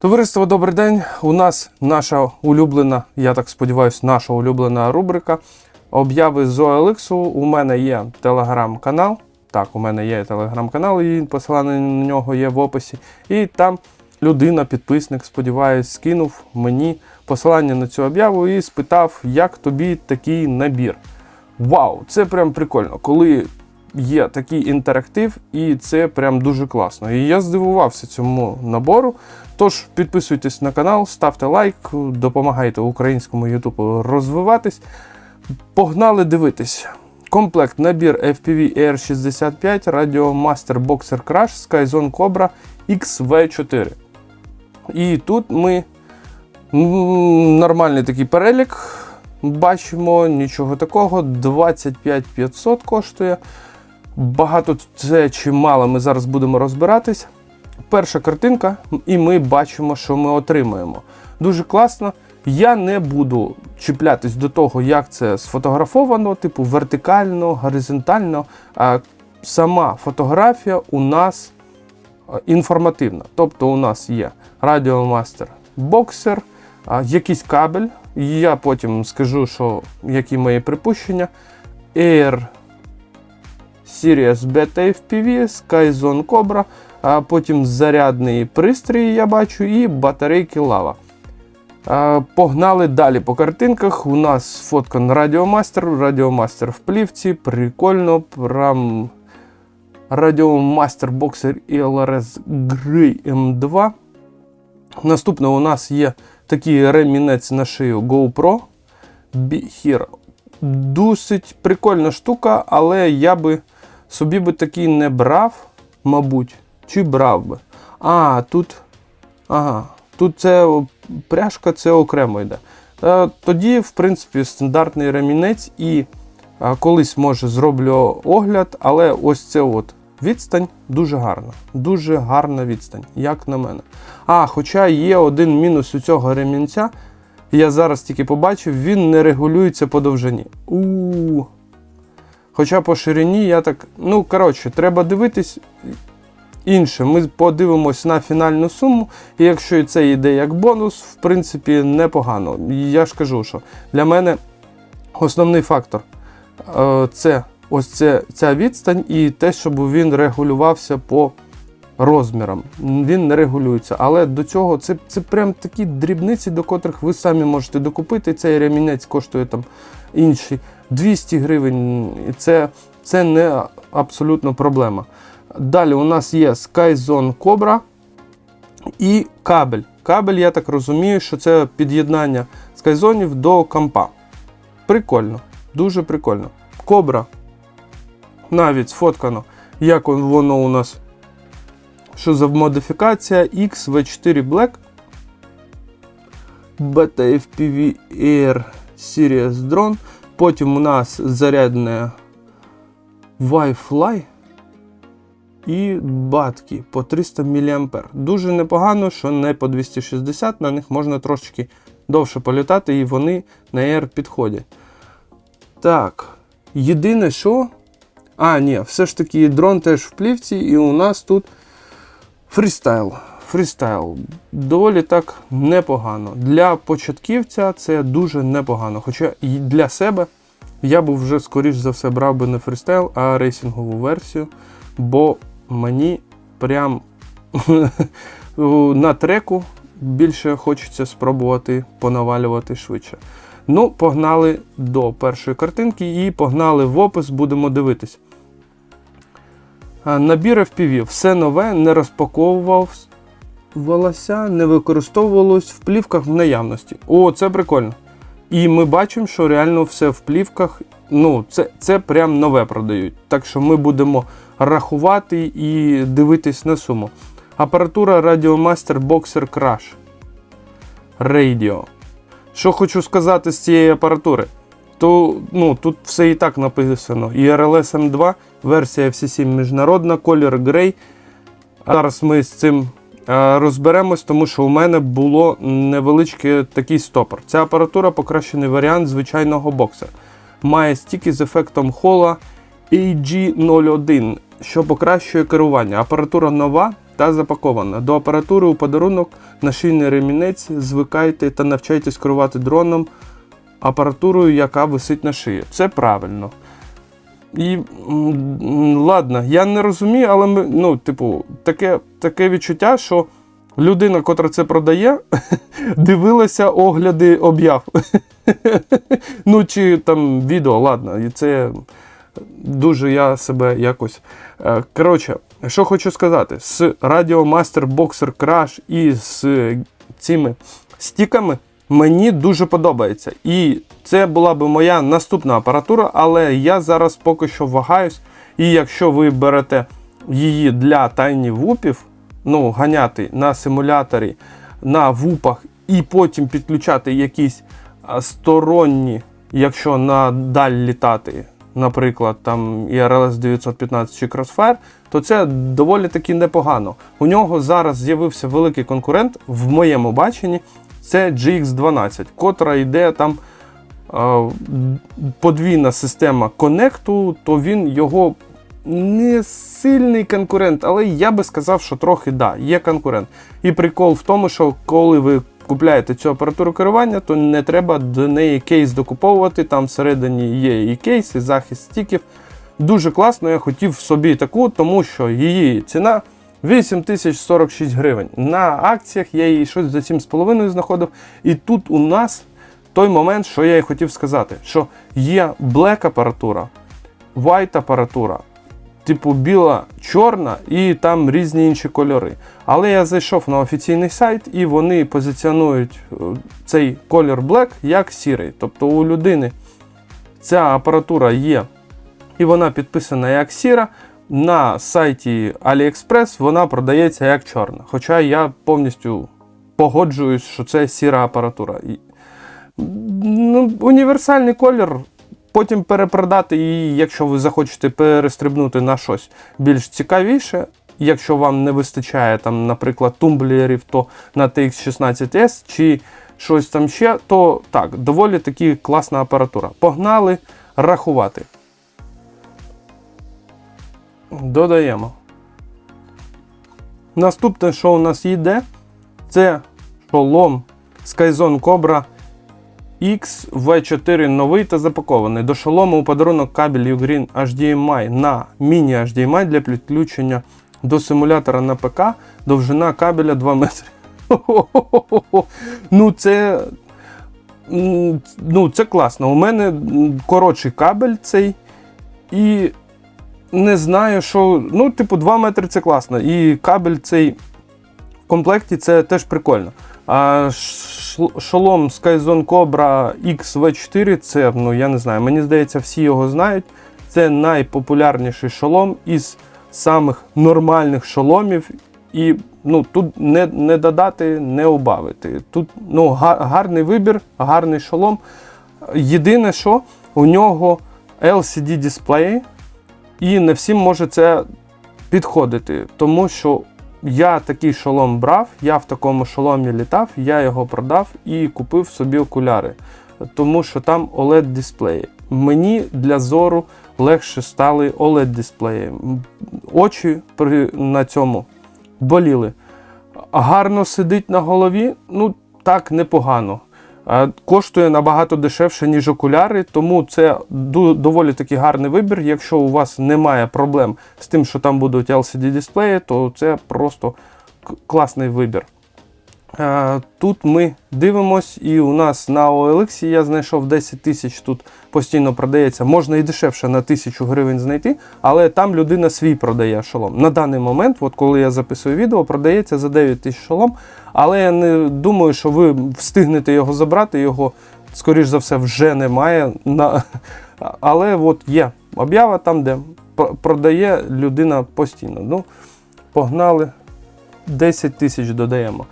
Товариство, добрий день. У нас наша улюблена, я так сподіваюся, наша улюблена рубрика обяви з OLX. У мене є телеграм-канал. Так, у мене є телеграм-канал, і посилання на нього є в описі. І там людина, підписник, сподіваюсь, скинув мені посилання на цю об'яву і спитав, як тобі такий набір. Вау, це прям прикольно, коли є такий інтерактив, і це прям дуже класно. І я здивувався цьому набору. Тож підписуйтесь на канал, ставте лайк, допомагайте українському Ютубу розвиватись. Погнали дивитись. Комплект набір FPV AR65 Radio Master Boxer Crash Skyzone Cobra XV4. І тут ми нормальний такий перелік. Бачимо, нічого такого. 25 500 коштує. Багато це чи мало, ми зараз будемо розбиратись. Перша картинка, і ми бачимо, що ми отримуємо. Дуже класно. Я не буду чіплятись до того, як це сфотографовано, типу вертикально, горизонтально. А сама фотографія у нас інформативна. Тобто у нас є радіомастер боксер, якийсь кабель. Я потім скажу, що які мої припущення. Air Sirius Beta FPV, Skyzone Cobra, а потім зарядний пристрій, я бачу, і батарейки лава. Погнали далі по картинках. У нас сфоткан Радіомастер, Радіомастер в плівці, прикольно. Прям Радіомастер Boxer ELRS Grey M2. Наступне у нас є такий ремінець на шию GoPro Be Here. Досить прикольна штука, але я би собі би такий не брав, мабуть, чи брав би. А, тут. Ага, тут це пряжка, це окремо йде. Тоді, в принципі, стандартний ремінець і колись може зроблю огляд, але ось це от відстань дуже гарна. Дуже гарна відстань, як на мене. А, хоча є один мінус у цього ремінця. Я зараз тільки побачив, він не регулюється по довжині. У. Хоча по ширині я так. Ну, коротше, треба дивитись інше. Ми подивимось на фінальну суму, і якщо це йде як бонус, в принципі, непогано. Я ж кажу, що для мене основний фактор е, це ось це, ця відстань і те, щоб він регулювався по розмірам. Він не регулюється. Але до цього це, це прям такі дрібниці, до котрих ви самі можете докупити. Цей ремінець коштує там інший 200 гривень. Це, це не абсолютно проблема. Далі у нас є Skyzone Cobra і кабель. Кабель, я так розумію, що це під'єднання Skyzone до компа. Прикольно, дуже прикольно. Кобра навіть сфоткано, як воно у нас. Що за модифікація XV4 Black Beta FPV Air Series Drone. Потім у нас зарядне Wi-Fi і батки по 300 мА. Дуже непогано, що не по 260, на них можна трошечки довше політати, і вони на Air підходять. Так, єдине, що. А, ні, все ж таки дрон теж в плівці, і у нас тут фрістайл. Фрістайл. Доволі так непогано. Для початківця це дуже непогано. Хоча і для себе я б вже, скоріш за все, брав би не фрістайл, а рейсингову версію. Бо мені прям на треку більше хочеться спробувати понавалювати швидше. Ну, погнали до першої картинки і погнали в опис, будемо дивитись. Набір FPV. Все нове, не розпаковувалося, не використовувалось в плівках в наявності. О, це прикольно. І ми бачимо, що реально все в плівках. Ну, це, це прям нове продають. Так що ми будемо рахувати і дивитись на суму. Апаратура Radiomaster Boxer Crash. Radio. Що хочу сказати з цієї апаратури, то ну, тут все і так написано. IRLS M2, версія FCC міжнародна, колір грей. Зараз ми з цим розберемось, тому що у мене було невеличкий такий стопор. Ця апаратура покращений варіант звичайного боксера. Має стіки з ефектом хола AG01, що покращує керування. Апаратура нова, та запакована. До апаратури у подарунок нашийний ремінець. Звикайте та навчайтесь керувати дроном апаратурою, яка висить на шиї. Це правильно. І ладно, я не розумію, але ми, ну, типу, таке, таке відчуття, що людина, котра це продає, дивилася огляди об'яв. ну, чи там відео, ладно, і це дуже я себе якось. Е, Коротше, що хочу сказати, з Radio Master Boxer Crash і з цими стіками мені дуже подобається. І це була би моя наступна апаратура, але я зараз поки що вагаюсь. І якщо ви берете її для тайні вупів, ну, ганяти на симуляторі, на вупах і потім підключати якісь сторонні, якщо на даль літати, наприклад, там IRLS 915 чи Crossfire, то це доволі таки непогано. У нього зараз з'явився великий конкурент в моєму баченні. Це GX12, котра йде там подвійна система коннекту, то він його не сильний конкурент, але я би сказав, що трохи да, є конкурент. І прикол в тому, що коли ви купляєте цю апаратуру керування, то не треба до неї кейс докуповувати. Там всередині є і кейс, і захист стіків. Дуже класно, я хотів собі таку, тому що її ціна 8046 гривень. На акціях я її щось за 7,5 знаходив. І тут у нас той момент, що я і хотів сказати, що є black апаратура, white апаратура, типу біла, чорна і там різні інші кольори. Але я зайшов на офіційний сайт і вони позиціонують е, цей колір black як сірий. Тобто у людини ця апаратура є і вона підписана як сіра. На сайті AliExpress вона продається як чорна. Хоча я повністю погоджуюсь, що це сіра апаратура. Ну, універсальний колір. Потім перепродати її, якщо ви захочете перестрибнути на щось більш цікавіше. Якщо вам не вистачає, там, наприклад, тумблерів, то на TX16S чи щось там ще, то так, доволі таки класна апаратура. Погнали рахувати. Додаємо. Наступне, що у нас йде, це шолом Skyzone Cobra X V4 новий та запакований. До шолому у подарунок кабель Ugreen HDMI на міні-HDMI для підключення до симулятора на ПК. Довжина кабеля 2 метри. Ну, це. Ну, це класно. У мене коротший кабель цей. І не знаю, що. Ну, типу, 2 метри це класно. І кабель цей в комплекті це теж прикольно. А шолом Skyzone Cobra XV4 це, ну я не знаю, мені здається, всі його знають. Це найпопулярніший шолом із самих нормальних шоломів. І ну, тут не, не додати, не убавити. Тут ну, гарний вибір, гарний шолом. Єдине, що у нього LCD дисплей, і не всім може це підходити, тому що я такий шолом брав, я в такому шоломі літав, я його продав і купив собі окуляри, тому що там OLED дисплеї. Мені для зору легше стали OLED дисплеї. Очі при, на цьому боліли. Гарно сидить на голові, ну так непогано. Коштує набагато дешевше, ніж окуляри, тому це доволі таки гарний вибір. Якщо у вас немає проблем з тим, що там будуть LCD дисплеї, то це просто класний вибір. Тут ми дивимось, і у нас на OLX я знайшов 10 тисяч. Тут постійно продається. Можна і дешевше на 1000 гривень знайти, але там людина свій продає шолом. На даний момент, от коли я записую відео, продається за 9 тисяч шолом. Але я не думаю, що ви встигнете його забрати. Його, скоріш за все, вже немає. Але от є об'ява там, де продає людина постійно. Ну, погнали. 10 тисяч додаємо.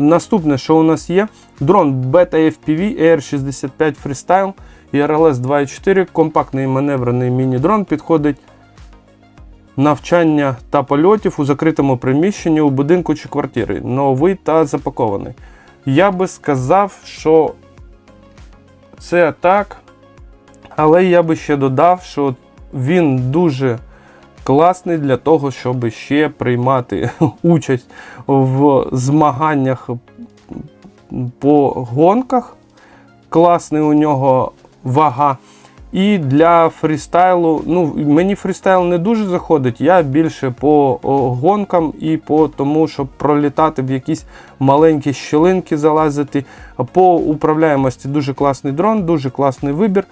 Наступне, що у нас є, дрон Beta FPV AR65 Freestyle IRLS 2.4, компактний маневрений міні-дрон підходить навчання та польотів у закритому приміщенні у будинку чи квартирі. Новий та запакований. Я би сказав, що це так, але я би ще додав, що він дуже класний для того, щоб ще приймати участь в змаганнях по гонках. Класний у нього вага. І для фрістайлу, ну, мені фрістайл не дуже заходить, я більше по гонкам і по тому, щоб пролітати в якісь маленькі щілинки, залазити. По управляємості дуже класний дрон, дуже класний вибір.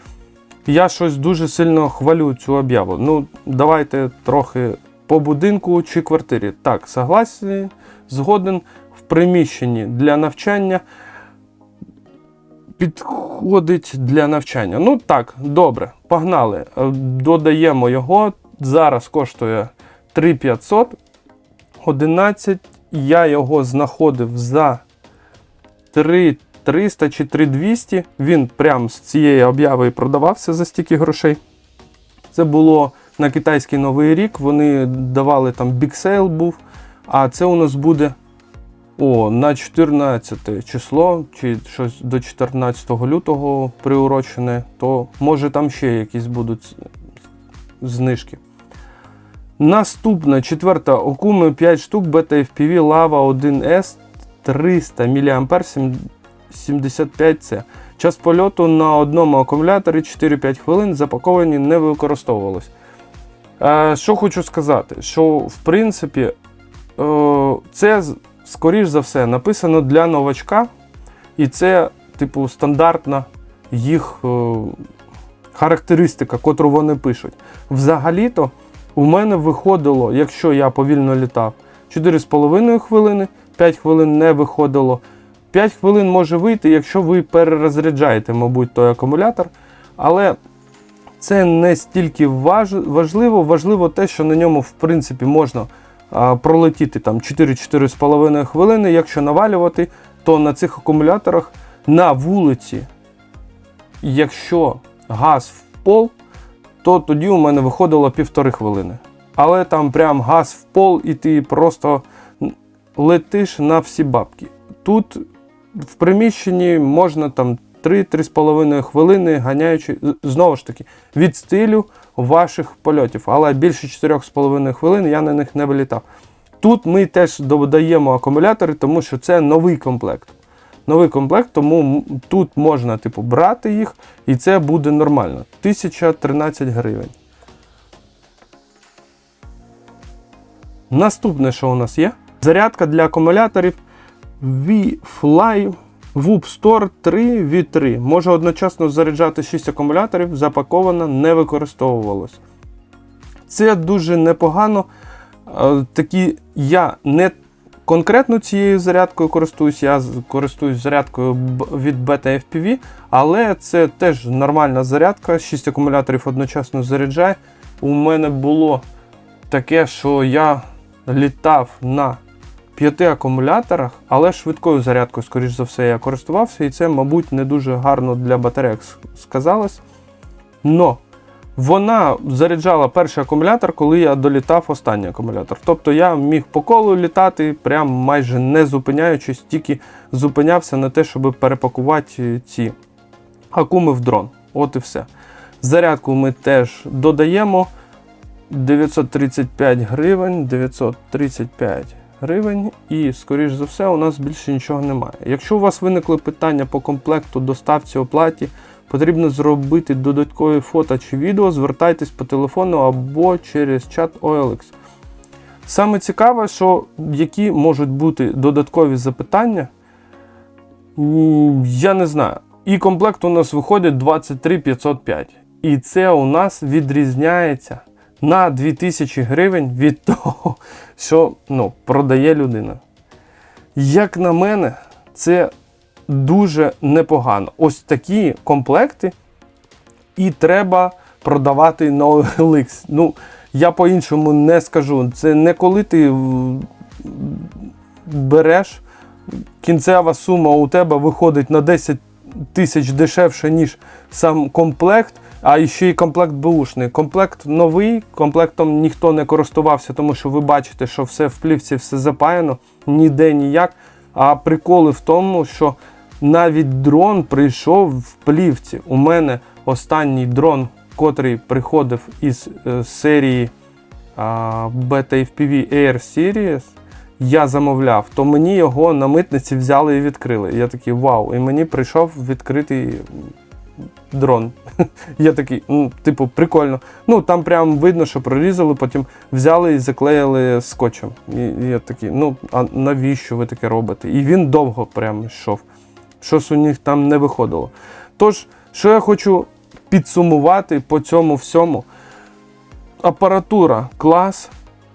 Я щось дуже сильно хвалю цю об'яву. Ну, давайте трохи по будинку чи квартирі. Так, согласний, згоден в приміщенні для навчання підходить для навчання. Ну так, добре, погнали. Е, Додаємо його. Зараз коштує 3500. 11. Я його знаходив за 3300 чи 3200. Він прям з цієї обяви і продавався за стільки грошей. Це було на китайський новий рік. Вони давали там біксейл був. А це у нас буде о, на 14 число, чи щось до 14 лютого приурочене, то може там ще якісь будуть знижки. Наступна четверта окуми 5 штук Beta FPV Lava 1S 300 мА 75C. Час польоту на одному акумуляторі 4-5 хвилин запаковані не використовувалось. Е, що хочу сказати, що в принципі е, це скоріш за все, написано для новачка, і це, типу, стандартна їх е, характеристика, котру вони пишуть. Взагалі-то у мене виходило, якщо я повільно літав, 4,5 хвилини, 5 хвилин не виходило. 5 хвилин може вийти, якщо ви перерозряджаєте, мабуть, той акумулятор. Але це не стільки важ... важливо, важливо те, що на ньому, в принципі, можна пролетіти там 4-4,5 хвилини. Якщо навалювати, то на цих акумуляторах на вулиці, якщо газ в пол, то тоді у мене виходило півтори хвилини. Але там прям газ в пол, і ти просто летиш на всі бабки. Тут в приміщенні можна там 3-3,5 хвилини, ганяючи, знову ж таки, від стилю ваших польотів. Але більше 4,5 хвилин я на них не вилітав. Тут ми теж додаємо акумулятори, тому що це новий комплект. Новий комплект, тому тут можна типу, брати їх, і це буде нормально. 1013 гривень. Наступне, що у нас є? Зарядка для акумуляторів V-Fly WUP Store 3 V3 може одночасно заряджати 6 акумуляторів, запаковано, не використовувалось. Це дуже непогано. Е, такі я не конкретно цією зарядкою користуюсь, я користуюсь зарядкою від Beta FPV, але це теж нормальна зарядка, 6 акумуляторів одночасно заряджає. У мене було таке, що я літав на п'яти акумуляторах, але швидкою зарядкою, скоріш за все, я користувався, і це, мабуть, не дуже гарно для батарейок сказалось. Но вона заряджала перший акумулятор, коли я долітав останній акумулятор. Тобто я міг по колу літати, прям майже не зупиняючись, тільки зупинявся на те, щоб перепакувати ці акуми в дрон. От і все. Зарядку ми теж додаємо 935 гривень, 935 гривень, і, скоріш за все, у нас більше нічого немає. Якщо у вас виникли питання по комплекту, доставці, оплаті, потрібно зробити додаткові фото чи відео, звертайтесь по телефону або через чат OLX. Саме цікаве, що які можуть бути додаткові запитання, я не знаю. І комплект у нас виходить 23 505. І це у нас відрізняється на 2000 гривень від того, що ну, продає людина. Як на мене, це дуже непогано. Ось такі комплекти і треба продавати на OLX. Ну, я по-іншому не скажу. Це не коли ти береш, кінцева сума у тебе виходить на 10 тисяч дешевше, ніж сам комплект. А ще й комплект бушний. Комплект новий, комплектом ніхто не користувався, тому що ви бачите, що все в плівці, все запаяно, ніде ніяк. А приколи в тому, що навіть дрон прийшов в плівці. У мене останній дрон, котрий приходив із е, серії Beta FPV Air Series я замовляв, то мені його на митниці взяли і відкрили. Я такий вау. І мені прийшов відкритий дрон. Я такий, ну, типу, прикольно. Ну, там прям видно, що прорізали, потім взяли і заклеїли скотчем. І, я такий, ну, а навіщо ви таке робите? І він довго прям йшов. Щось у них там не виходило. Тож, що я хочу підсумувати по цьому всьому. Апаратура клас.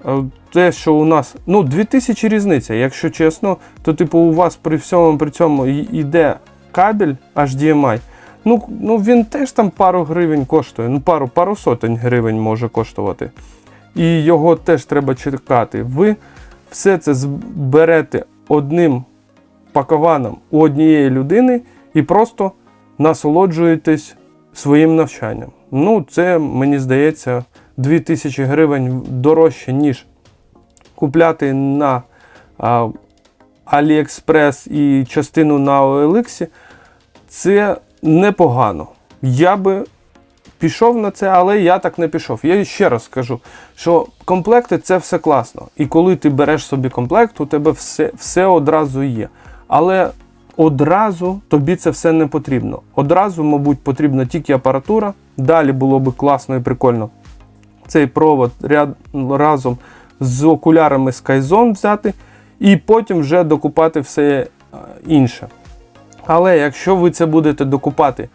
Е, Те, що у нас, ну, 2000 різниця, якщо чесно, то типу у вас при всьому при цьому йде кабель HDMI. Ну, ну він теж там пару гривень коштує, ну пару, пару сотень гривень може коштувати. І його теж треба чекати. Ви все це зберете одним пакованом у однієї людини і просто насолоджуєтесь своїм навчанням. Ну, це, мені здається, 2000 гривень дорожче, ніж купляти на а, AliExpress і частину на OLX. Це непогано. Я би пішов на це, але я так не пішов. Я ще раз скажу, що комплекти це все класно. І коли ти береш собі комплект, у тебе все, все одразу є. Але одразу тобі це все не потрібно. Одразу, мабуть, потрібна тільки апаратура. Далі було би класно і прикольно цей провод ряд, разом з окулярами Skyzone взяти, і потім вже докупати все інше. Але якщо ви це будете докупати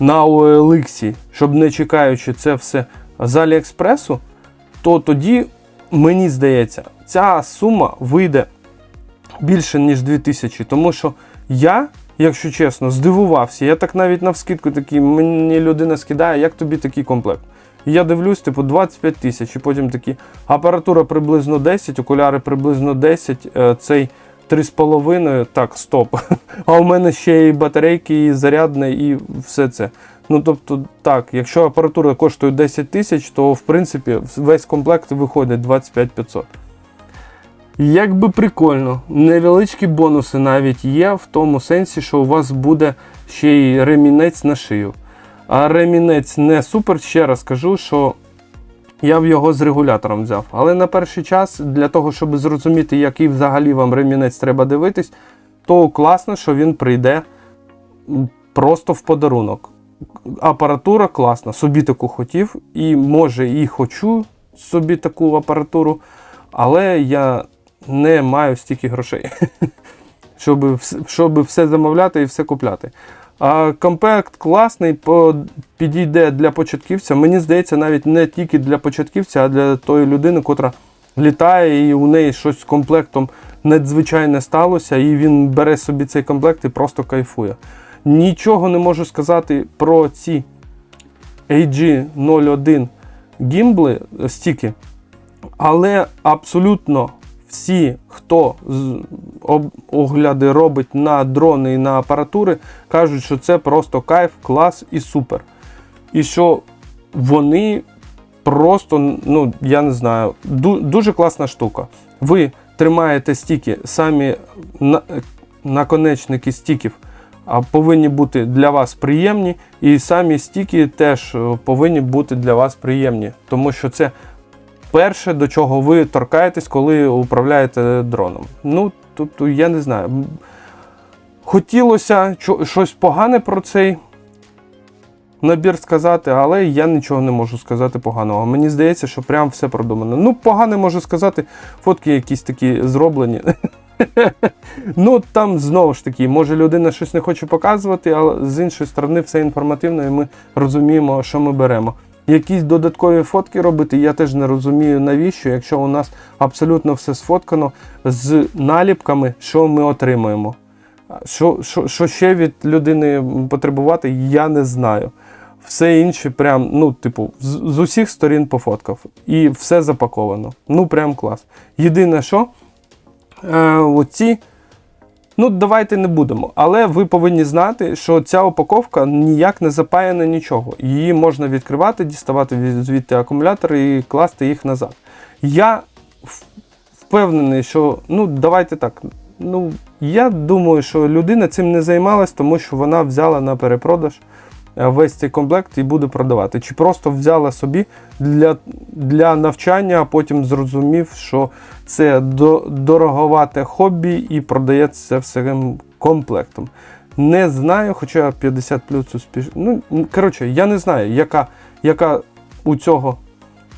на OLX, щоб не чекаючи це все з Аліекспресу, то тоді, мені здається, ця сума вийде більше, ніж 2000. Тому що я, якщо чесно, здивувався. Я так навіть навскидку такий, мені людина скидає, як тобі такий комплект. І я дивлюсь, типу, 25 тисяч, і потім такі апаратура приблизно 10, окуляри приблизно 10, е, цей 3,5, так, стоп. А у мене ще і батарейки, і зарядне, і все це. Ну, тобто, так, якщо апаратура коштує 10 тисяч, то в принципі весь комплект виходить 25 500. Як би прикольно, невеличкі бонуси навіть є в тому сенсі, що у вас буде ще й ремінець на шию. А ремінець не супер, ще раз кажу, що я б його з регулятором взяв. Але на перший час, для того, щоб зрозуміти, який взагалі вам ремінець треба дивитись, то класно, що він прийде просто в подарунок. Апаратура класна, собі таку хотів, і може і хочу собі таку апаратуру, але я не маю стільки грошей, щоб, щоб все замовляти і все купляти. А комплект класний, підійде для початківця. Мені здається, навіть не тільки для початківця, а для тої людини, котра літає, і у неї щось з комплектом надзвичайне сталося, і він бере собі цей комплект і просто кайфує. Нічого не можу сказати про ці AG01 гімбли е, стіки, але абсолютно всі, хто огляди робить на дрони і на апаратури, кажуть, що це просто кайф, клас і супер. І що вони просто, ну я не знаю, дуже класна штука. Ви тримаєте стіки, самі наконечники стіків повинні бути для вас приємні, і самі стіки теж е, повинні бути для вас приємні, тому що це перше, до чого ви торкаєтесь, коли управляєте дроном. Ну, тобто, я не знаю. Хотілося щось погане про цей набір сказати, але я нічого не можу сказати поганого. Мені здається, що прям все продумано. Ну, погане можу сказати, фотки якісь такі зроблені. Ну, там знову ж таки, може людина щось не хоче показувати, але з іншої сторони все інформативно, і ми розуміємо, що ми беремо. Якісь додаткові фотки робити, я теж не розумію, навіщо, якщо у нас абсолютно все сфоткано з наліпками, що ми отримуємо. Що, що, що ще від людини потребувати, я не знаю. Все інше, прям, ну, типу, з, з усіх сторін пофоткав. І все запаковано. Ну, прям клас. Єдине, що е, оці. Ну, давайте не будемо. Але ви повинні знати, що ця упаковка ніяк не запаяна нічого. Її можна відкривати, діставати звідти акумулятори і класти їх назад. Я впевнений, що ну, давайте так. Ну, я думаю, що людина цим не займалась, тому що вона взяла на перепродаж. Е, весь цей комплект і буде продавати. Чи просто взяла собі для, для навчання, а потім зрозумів, що це до, дороговате хобі і продається всім комплектом. Не знаю, хоча 50 плюс успішно. Ну, коротше, я не знаю, яка, яка у цього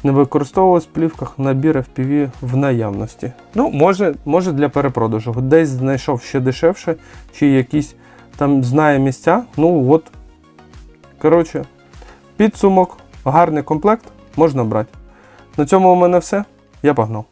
не використовувалась в плівках набір FPV в наявності. Ну, може, може для перепродажу. Десь знайшов ще дешевше, чи якісь там знає місця. Ну от. Коротше, підсумок, гарний комплект можна брати. На цьому у мене все. Я погнав.